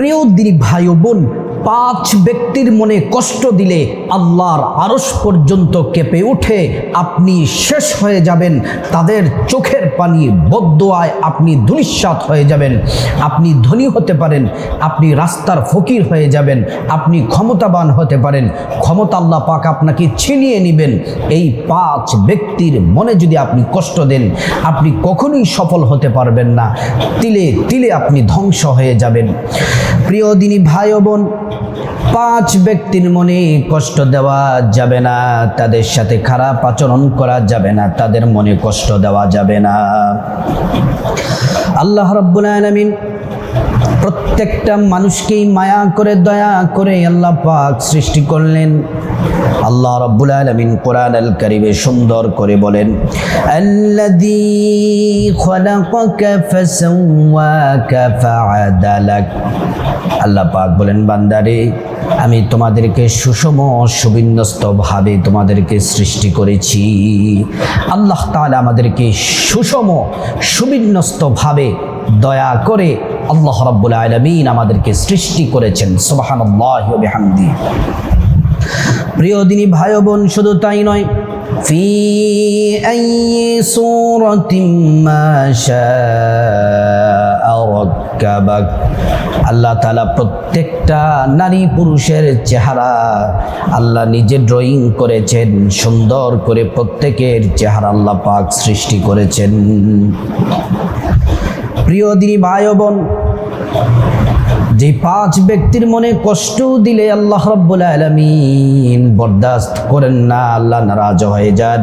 প্রিয় দিনী ভাই বোন, পাঁচ ব্যক্তির মনে কষ্ট দিলে আল্লাহর আরস পর্যন্ত কেঁপে উঠে আপনি শেষ হয়ে যাবেন, তাদের চোখের পানি বদোয়ায় আপনি দুনিশ্বাত হয়ে যাবেন। আপনি ধনী হতে পারেন, আপনি রাস্তার ফকির হয়ে যাবেন, আপনি ক্ষমতাবান হতে পারেন। ক্ষমতা আল্লাহ পাক আপনাকে ছিনিয়ে নেবেন। এই পাঁচ ব্যক্তির মনে যদি আপনি কষ্ট দেন, আপনি কখনোই সফল হতে পারবেন না। তিলে তিলে আপনি ধ্বংস হয়ে যাবেন। প্রিয় দিনী ভাই বোন, পাঁচ ব্যক্তির মনে কষ্ট দেওয়া যাবে না, তাদের সাথে খারাপ আচরণ করা যাবে না, তাদের মনে কষ্ট দেওয়া যাবে না। আল্লাহ রব্বুল আলামিন প্রত্যেকটা মানুষকেই মায়া করে, দয়া করে আল্লাহ পাক সৃষ্টি করলেন। আল্লাহ রব্বুল আলামিন কোরআন আল কারিমে সুন্দর করে বলেন আল্লাহ পাক বলেন, বান্দারে, আমি তোমাদেরকে সুষম সুবিন্যস্ত ভাবে তোমাদেরকে সৃষ্টি করেছি। আল্লাহ তাআলা আমাদেরকে সুষম সুবিন্যস্ত ভাবে দয়া করে আল্লাহ রাব্বুল আলামিন আমাদেরকে সৃষ্টি করেছেন, সুবহানাল্লাহি ওয়া বিহামদি। প্রিয় দিনী ভাই বোন শুধু তাই নয়, ফি আই সূরাতিন মা শাআ রাক্কাবাক। আল্লাহ তাআলা প্রত্যেকটা নারী পুরুষের চেহারা আল্লাহ নিজে ড্রয়িং করেছেন, সুন্দর করে প্রত্যেকের চেহারা আল্লাহ পাক সৃষ্টি করেছেন। প্রিয় দিনী ভাই বোন, যে পাঁচ ব্যক্তির মনে কষ্ট দিলে আল্লাহ রব্বুল আলমিন বরদাস্ত করেন না, আল্লাহ নারাজ হয়ে যান।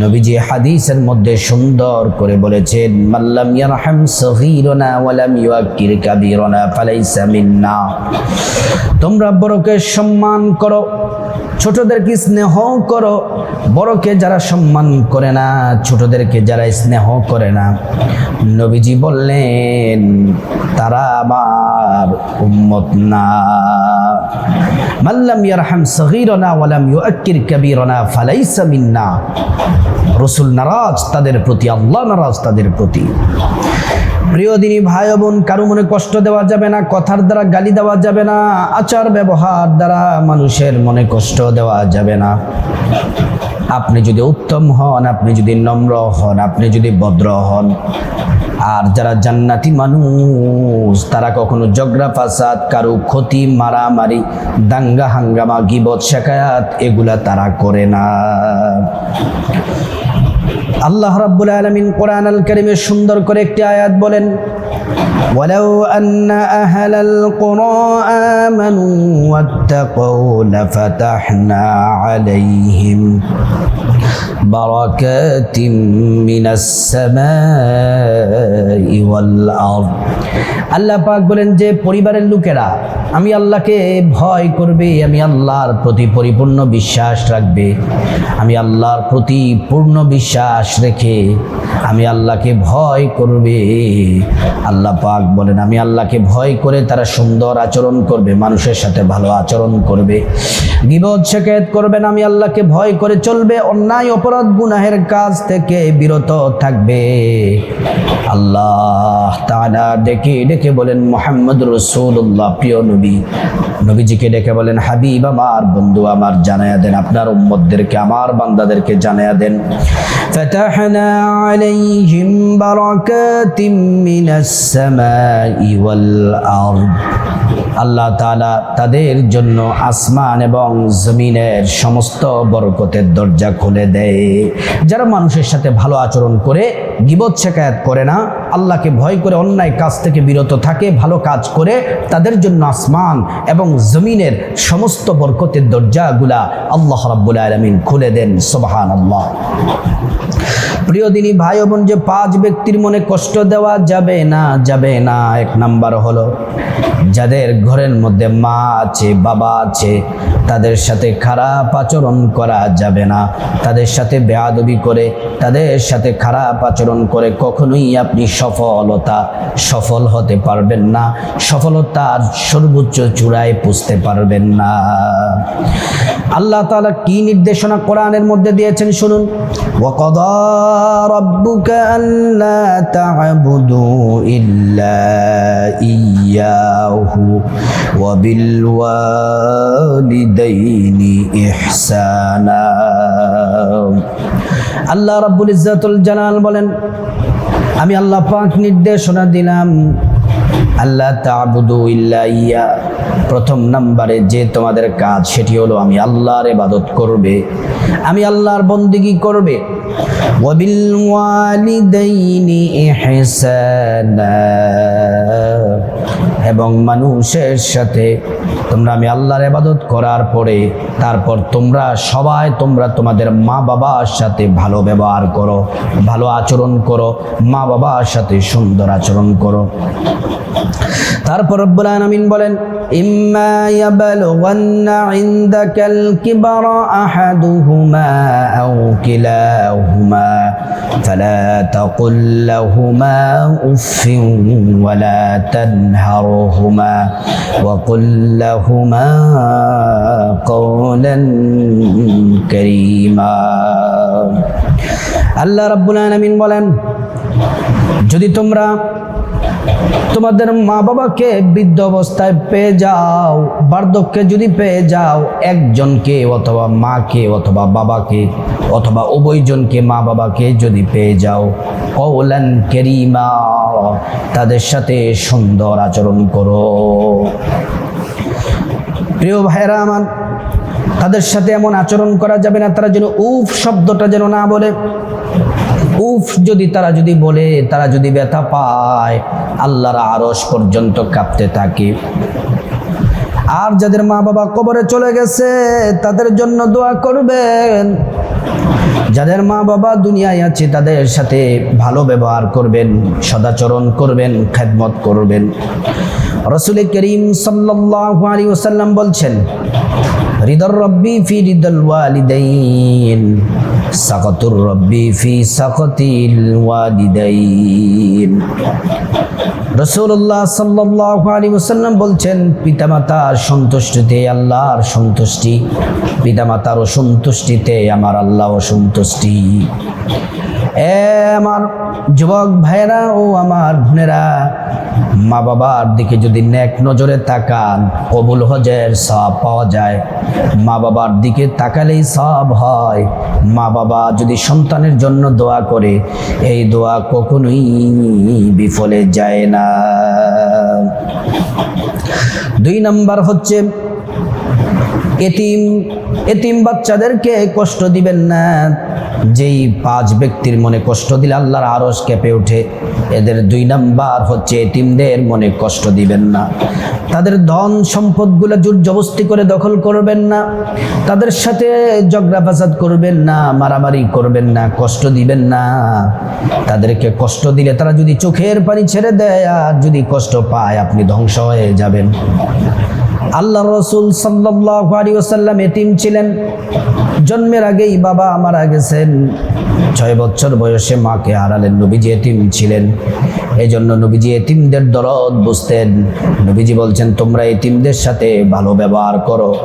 নবীজি হাদিসের মধ্যে সুন্দর করে বলেছেন মাল্লাম ইয়ারহাম সগীরনা ওয়ালাম ইউআক্কির কাবীরনা ফালাইসা মিন্না। তোমরা বড়কে সম্মান করো ছোটদেরকে স্নেহ করো, বড়কে যারা সম্মান করে না, ছোটদেরকে যারা স্নেহ করে না। নবীজি বললেন, তারা আমার উম্মত না। মাল্লাম ইয়ারহাম সগীরনা ওয়ালাম ইউআক্কির কাবীরনা ফালাইসা মিন্না। রসুল নারাজ, তাদের প্রতি, আল্লাহ নারাজ তাদের প্রতি। প্রিয় দিনী ভাই বোন, কারও মনে কষ্ট দেওয়া যাবে না, কথার দ্বারা গালি দেওয়া যাবে না, আচার ব্যবহার দ্বারা মানুষের মনে কষ্ট দেওয়া যাবে না। আপনি যদি উত্তম হন, আপনি যদি নম্র হন, আপনি যদি ভদ্র হন, আর যারা জান্নাতি মানুষ, তারা কখনো জগরা ফাসাদ, কারও ক্ষতি, মারামারি, দাঙ্গা, হাঙ্গামা, গিবত, শেখায়াত, এগুলা তারা করে না। আল্লাহ রাব্বুল আলমিন কোরআন আল করিমের সুন্দর করে একটি আয়াত বলেন ولو أن أهل القرى آمنوا واتقوا لفتحنا عليهم بركات من السماء والأرض আল্লাহ পাক বলেন যে পরিবারের লোকেরা আমি আল্লাহকে ভয় করবে আমি আল্লাহর প্রতি পরিপূর্ণ বিশ্বাস রাখবে আমি আল্লাহর প্রতি পূর্ণ বিশ্বাস রেখে আমি আল্লাহকে ভয় করবে আল্লাহ পাক বলেন আমি আল্লাহকে ভয় করে তারা সুন্দর আচরণ করবে মানুষের সাথে ভালো আচরণ করবে গিবদ শেখায়ত করবেন আমি আল্লাহকে ভয় করে চলবে অন্যায় অপরাধ গুনাহের কাজ থেকে বিরত থাকবে আল্লাহ তাআলা ডেকে ডেকে বলেন মোহাম্মদ রসুল্লাহ প্রিয় নবী নবীজিকে ডেকে বলেন হাবিব আমার বন্ধু আমার জানায়া দেন আপনার উম্মতদেরকে আমার বান্দাদেরকে জানায়া দেন فتحنا عليهم بركات من السماء والأرض আল্লাহ তাআলা তাদের জন্য আসমান এবং জমিনের সমস্ত বরকতের দরজা খুলে দেয় যারা মানুষের সাথে ভালো আচরণ করে গিবত শেখায়াত করে না। আল্লাহকে ভয় করে অন্যায় কাজ থেকে বিরত থাকে, ভালো কাজ করে, তাদের জন্য আসমান এবং জমিনের সমস্ত বরকতের দরজাগুলা আল্লাহ রাব্বুল আলামিন খুলে দেন সুবহান আল্লাহ প্রিয় দিনী ভাই বোন, যে পাঁচ ব্যক্তির মনে কষ্ট দেওয়া যাবে না যাবে না, এক নাম্বার হলো যাদের ঘরের মধ্যে মা আছে, বাবা আছে, তাদের সাথে খারাপ আচরণ করা যাবে না। তাদের সাথে বেয়াদবি করে, তাদের সাথে খারাপ আচরণ করে কখনোই আপনি সফলতা সফল হতে পারবেন না সফলতার সর্বোচ্চ চূড়ায় পুষতে পারবেন না আল্লাহ তাআলা কি নির্দেশনা কোরআনের মধ্যে দিয়েছেন শুনুন وقضى ربك ألا تعبدوا إلا إياه وبالوالدين إحسانا আল্লাহ রাব্বুল ইজ্জাতুল জালাল বলেন, আমি আল্লাহ পাক নির্দেশনা দিলাম আল্লাহ তাবুদু ইল্লা ইয়া। প্রথম নাম্বারে যে তোমাদের কাজ, সেটি হলো আমি আল্লাহর ইবাদত করবে, আমি আল্লাহর বন্দিগি করবে। ওয়াবিল ওয়ালিদাইনি ইহসানা। এবং মানুষের সাথে তোমরা আমি আল্লাহর আবাদত করার পরে তারপর তোমরা সবাই তোমরা তোমাদের মা বাবার সাথে ভালো ব্যবহার করো, ভালো আচরণ করো, মা বাবার সাথে সুন্দর আচরণ করো। তারপর আমিন বলেন, ইম্মা উফ لهما قولا كريما আল্লাহ রাব্বুল আলামিন বলেন যদি তোমরা তোমাদের মা বাবাকে বৃদ্ধ অবস্থায় পেয়ে যাও বার্ধক্যে যদি পেয়ে যাও একজনকে অথবা মাকে অথবা বাবাকে অথবা উভয়জনকে মা বাবাকে যদি পেয়ে যাও কৌলান কেরিমা তাদের সাথে সুন্দর আচরণ করো প্রিয় ভাইরা আমার, তাদের সাথে এমন আচরণ করা যাবে না, তারা যেন উফ শব্দটা যেন না বলে। উফ যদি তারা যদি বলে, তারা যদি ব্যথা পায়, আল্লাহর আরস পর্যন্ত কাঁপতে থাকে। আর যাদের মা বাবা কবরে চলে গেছে, তাদের জন্য দোয়া করবেন। যাদের মা বাবা দুনিয়ায় আছে, তাদের সাথে ভালো ব্যবহার করবেন, সদাচরণ করবেন, খেদমত করবেন। রসুল করিম সাল্লাল্লাহু আলাইহি ওয়াসাল্লাম বলছেন, রিদর রব্বি ফি রিদল ওয়ালিদাইন, সাকাতুর রব্বি ফি সাকাতিল ওয়ালিদাইন। রসুল্লাহ সাল্লাল্লাহু আলাইহি ওয়াসাল্লাম বলছেন পিতামাতার সন্তুষ্টিতে আল্লাহর সন্তুষ্টি পিতামাতার অসন্তুষ্টিতে আমার আল্লাহ অসন্তুষ্টি এ আমার যুবক ভাইরা ও আমার বোনেরা, মা বাবার দিকে যদি নেক নজরে তাকান কবুল হজের সব পাওয়া যায়। মা বাবার দিকে তাকালেই সব হয়। মা বাবা যদি সন্তানের জন্য দোয়া করে, এই দোয়া কখনোই বিফলে যায় না। দুই নাম্বার হচ্ছে এতিম এতিম বাচ্চাদেরকে কষ্ট দিবেন না। যেই পাঁচ ব্যক্তির মনে কষ্ট দিলে আল্লাহর আরস কেঁপে ওঠে। এদের দুই নাম্বার হচ্ছে এতিমদের মনে কষ্ট দিবেন না। তাদের ধন সম্পদগুলো জোর জবস্তি করে দখল করবেন না। তাদের সাথে ঝগড়া ফাসাদ করবেন না, মারামারি করবেন না, কষ্ট দিবেন না। তাদেরকে কষ্ট দিলে তারা যদি চোখের পানি ছেড়ে দেয়, আর যদি কষ্ট পায়, আপনি ধ্বংস হয়ে যাবেন। আল্লাহ রসুল সাল্লাল্লাহু আলাইহি ওয়াসাল্লাম এতিম ছিলেন। জন্মের আগেই বাবা মারা গেছেন। ছয় বছর বয়সে মাকে হারালেন নবীজি এতিম ছিলেন। এই জন্য নবীজি এতিমদের দরদ বুঝতেন। নবীজি বলছেন, তোমরা এতিমদের সাথে ভালো ব্যবহার করো।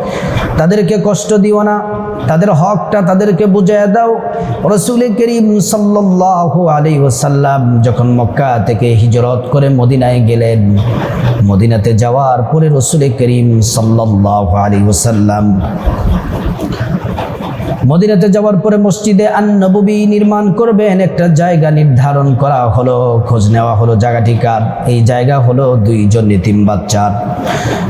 তাদেরকে কষ্ট দিও না। তাদের হকটা তাদেরকে বুঝিয়ে দাও। রসুল করিম সাল্লাল্লাহু আলাইহি ওসাল্লাম যখন মক্কা থেকে হিজরত করে মদিনায় গেলেন, মদিনাতে যাওয়ার পরে রসুল করিম আলাইহি মদিনাতে যাওয়ার পরে মসজিদে আন নববী নির্মাণ করবেন, একটা জায়গা নির্ধারণ করা হলো, খোঁজ নেওয়া হলো জায়গাটিকার এই জায়গা হলো দুইজন নিতিম বাচ্চার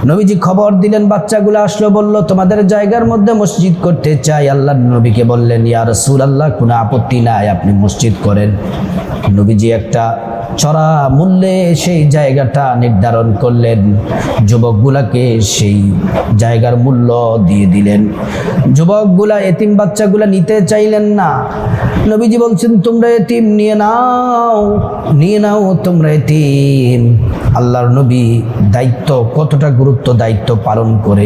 নবীজি খবর দিলেন, বাচ্চাগুলো আসলো, বলল, তোমাদের জায়গার মধ্যে মসজিদ করতে চাই। আল্লাহ নবীকে বললেন ইয়ার রসুল আল্লাহ কোনো আপত্তি নাই, আপনি মসজিদ করেন। নবীজি একটা চড়া মূল্যে সেই জায়গাটা নির্ধারণ করলেন। যুবকগুলাকে সেই জায়গার মূল্য দিয়ে দিলেন। যুবকগুলা, এতিম বাচ্চাগুলা নিতে চাইলেন না। নবীজি বলছেন, তোমরা এতিম, নিয়ে নাও নিয়ে নাও তোমরা এতিম। আল্লাহর নবী দায়িত্ব, কতটা গুরুত্ব দায়িত্ব পালন করে,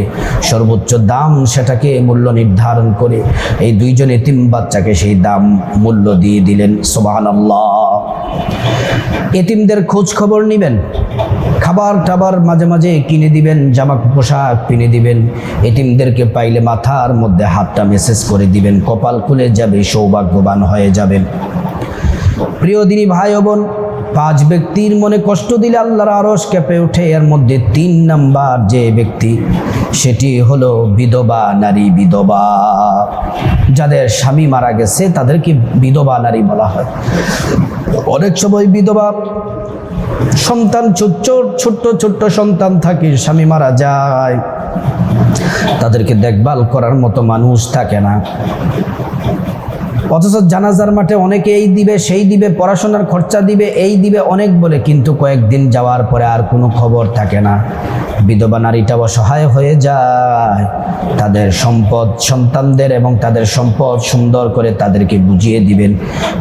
সর্বোচ্চ দাম সেটাকে মূল্য নির্ধারণ করে, এই দুইজন এতিম বাচ্চাকে সেই দাম মূল্য দিয়ে দিলেন। সোবাহ আল্লাহ এতিমদের খোঁজ খবর নেবেন। খাবার টাবার মাঝে মাঝে কিনে দিবেন, জামা পোশাক কিনে দিবেন। এটিমদেরকে পাইলে মাথার মধ্যে হাতটা মেসেজ করে দিবেন, কপাল খুলে যাবে, সৌভাগ্যবান হয়ে যাবেন। প্রিয় দিনী ভাই বোন পাঁচ ব্যক্তির মনে কষ্ট দিলে আল্লাহর আরস কেঁপে ওঠে। এর মধ্যে তিন নাম্বার যে ব্যক্তি, সেটি হলো বিধবা নারী বিধবা। যাদের স্বামী মারা গেছে, তাদেরকে বিধবা নারী বলা হয়। অনেক সময় বিধবা সন্তান ছোট্ট ছোট্ট ছোট্ট সন্তান থাকে, স্বামী মারা যায়। তাদেরকে দেখভাল করার মতো মানুষ থাকে না। অথচ জানাজার মাঠে অনেকে এই দিবে, সেই দিবে, পড়াশোনার খরচা দিবে, এই দিবে অনেক বলে, কিন্তু কয়েকদিন যাওয়ার পরে আর কোনো খবর থাকে না। বিধবা নারীটা অসহায় হয়ে যায়। তাদের সম্পদ সন্তানদের এবং তাদের সম্পদ সুন্দর করে তাদেরকে বুঝিয়ে দিবেন।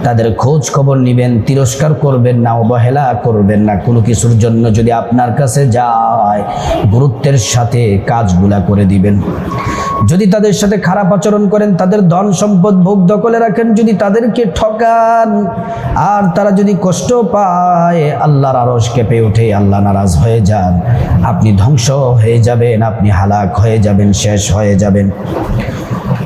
তাদের খোঁজ খবর নেবেন, তিরস্কার করবেন না, অবহেলা করবেন না, কোনো কিছুর জন্য যদি আপনার কাছে যায়, গুরুত্বের সাথে কাজগুলা করে দিবেন। যদি তাদের সাথে খারাপ আচরণ করেন, তাদের ধন সম্পদ ভোগ দখলে রাখেন, যদি তাদেরকে ঠকান, আর তারা যদি কষ্ট পায়, আল্লাহর আরস কেঁপে ওঠে আল্লাহ নারাজ হয়ে যান। আপনি ধ্বংস হয়ে যাবেন, আপনি হালাক হয়ে যাবেন, শেষ হয়ে যাবেন।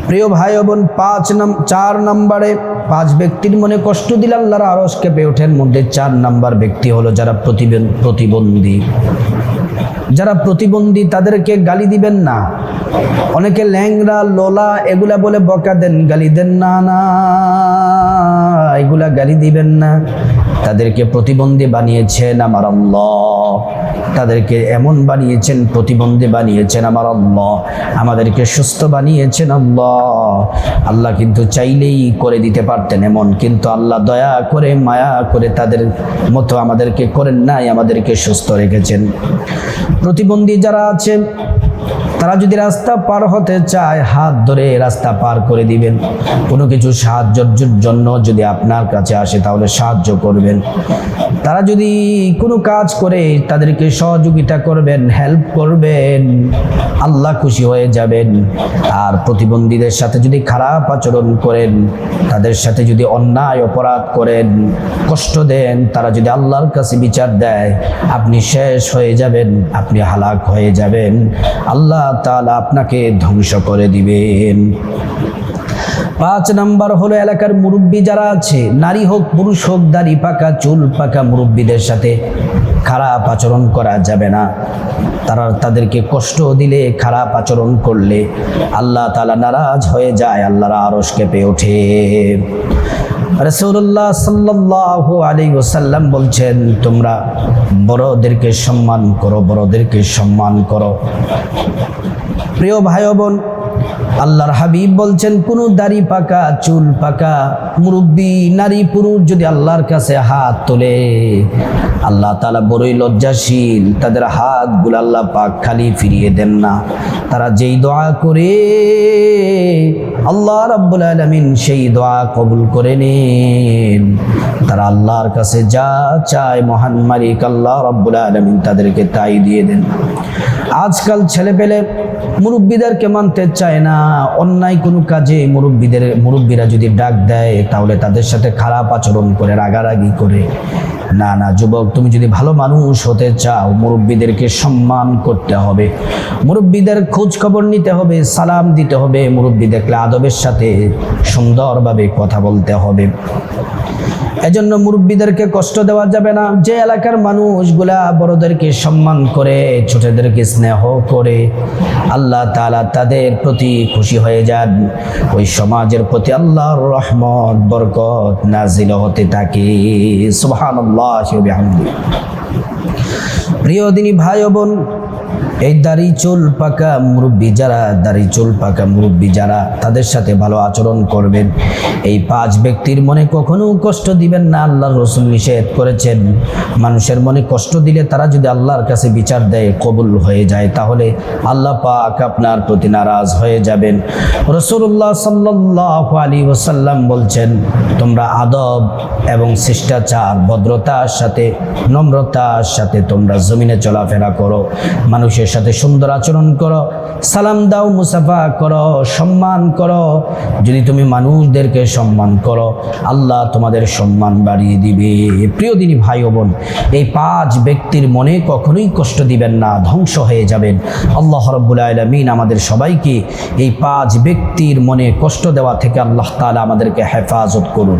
প্রিয় ভাই বোন, পাঁচ নাম চার নম্বরে পাঁচ ব্যক্তির মনে কষ্ট দিলে আল্লাহর আরস কেঁপে ওঠেন। মধ্যে চার নাম্বার ব্যক্তি হলো যারা প্রতিবন- প্রতিবন্ধী। যারা প্রতিবন্ধী, তাদেরকে গালি দিবেন না। অনেকে ল্যাংরা লোলা, এগুলা বলে বকা দেন, গালি দেন, না না, এগুলা গালি দিবেন না। তাদেরকে প্রতিবন্ধী বানিয়েছেন আমার আল্লাহ। তাদেরকে এমন বানিয়েছেন, প্রতিবন্ধী বানিয়েছেন আমার আল্লাহ। আমাদেরকে সুস্থ বানিয়েছেন আল্লাহ। আল্লাহ কিন্তু চাইলেই করে দিতে পারতেন এমন, কিন্তু আল্লাহ দয়া করে, মায়া করে তাদের মতো আমাদেরকে করেন নাই, আমাদেরকে সুস্থ রেখেছেন। প্রতিবন্ধী যারা আছে তারা যদি রাস্তা পার হতে চায়, হাত ধরে রাস্তা পার করে দিবেন। কোনো কিছু সাহায্যের জন্য যদি আপনার কাছে আসে, তাহলে সাহায্য করবেন। তারা যদি কোনো কাজ করে, তাদেরকে সহযোগিতা করবেন, হেল্প করবেন, আল্লাহ খুশি হয়ে যাবেন। আর প্রতিবন্ধীদের সাথে যদি খারাপ আচরণ করেন, তাদের সাথে যদি অন্যায় অপরাধ করেন, কষ্ট দেন, তারা যদি আল্লাহর কাছে বিচার দেয়, আপনি শেষ হয়ে যাবেন, আপনি হালাক হয়ে যাবেন। আল্লাহ তাআলা আপনাকে ধ্বংস করে দিবেন। পাঁচ নাম্বার হলো এলাকার মুরব্বী যারা আছে, নারী হোক, পুরুষ হোক, দাড়ি পাকা, চুল পাকা মুরব্বীদের সাথে খারাপ আচরণ করা যাবে না। তারা তাদেরকে কষ্ট দিলে, খারাপ আচরণ করলে আল্লাহ তাআলা নারাজ হয়ে যায়, আল্লাহর আরশ কেঁপে ওঠে। রসুল্লাহ সাল্লাহ আলী ওসাল্লাম বলছেন, তোমরা বড়দেরকে সম্মান করো, বড়দেরকে সম্মান করো। প্রিয় ভাই বোন আল্লাহর হাবিব বলছেন, কোনো দাড়ি পাকা, চুল পাকা, মুরব্বী, নারী, পুরুষ যদি আল্লাহর কাছে হাত তোলে, আল্লাহ তালা বড়ই লজ্জাশীল। তাদের হাতগুলো আল্লাহ পাক খালি ফিরিয়ে দেন না। তারা যেই দোয়া করে, আল্লাহ রাব্বুল আলামিন সেই দোয়া কবুল করে নেন। তারা আল্লাহর কাছে যা চায়, মহান মালিক আল্লাহ রাব্বুল আলামিন তাদেরকে তাই দিয়ে দেন। আজকাল ছেলে পেলে মুরব্বীদেরকে মানতে চায় না। অন্যায় কোনো কাজে মুরব্বীদের মুরব্বীরা যদি ডাক দেয়, তাহলে তাদের সাথে খারাপ আচরণ করে, রাগারাগি করে। না না, যুবক, তুমি যদি ভালো মানুষ হতে চাও, মুরব্বীদেরকে সম্মান করতে হবে। মুরব্বীদের খোঁজ খবর নিতে হবে, সালাম দিতে হবে। মুরব্বী দেখলে আদবের সাথে সুন্দরভাবে কথা বলতে হবে। এজন্য মুরব্বীদেরকে কষ্ট দেওয়া যাবে না। যে এলাকার মানুষগুলা বড়দেরকে সম্মান করে, ছোটদেরকে স্নেহ করে, আল্লাহ তাআলা তাদের প্রতি খুশি হয়ে যান। ওই সমাজের প্রতি আল্লাহর রহমত, বরকত নাজিল হতে থাকে। ওয়া প্রিয় দিনী ভাই বোন এই দাড়ি চুল পাকা মুরব্বী যারা, দাড়ি চুল পাকা মুরব্বী যারা, তাদের সাথে ভালো আচরণ করবেন। এই পাঁচ ব্যক্তির মনে কখনো কষ্ট দিবেন না, আল্লাহর রসুল নিষেধ করেছেন। মানুষের মনে কষ্ট দিলে তারা যদি আল্লাহর কাছে বিচার দেয়, কবুল হয়ে যায়, তাহলে আল্লাহ পাক আপনার প্রতি নারাজ হয়ে যাবেন। রসুল্লাহ সাল্লাহ আলী ওসাল্লাম বলছেন, তোমরা আদব এবং শিষ্টাচার, ভদ্রতার সাথে, নম্রতার সাথে তোমরা জমিনে চলাফেরা করো। মানুষের সাথে সুন্দর আচরণ করো, সালাম দাও, মুসাফা করো, সম্মান করো। যদি তুমি মানুষদেরকে সম্মান করো, আল্লাহ তোমাদের সম্মান বাড়িয়ে দিবে। প্রিয় দিনী ভাই বোন, এই পাঁচ ব্যক্তির মনে কখনোই কষ্ট দিবেন না, ধ্বংস হয়ে যাবেন। আল্লাহ রব্বুল আলমিন আমাদের সবাইকে এই পাঁচ ব্যক্তির মনে কষ্ট দেওয়া থেকে আল্লাহ তালা আমাদেরকে হেফাজত করুন।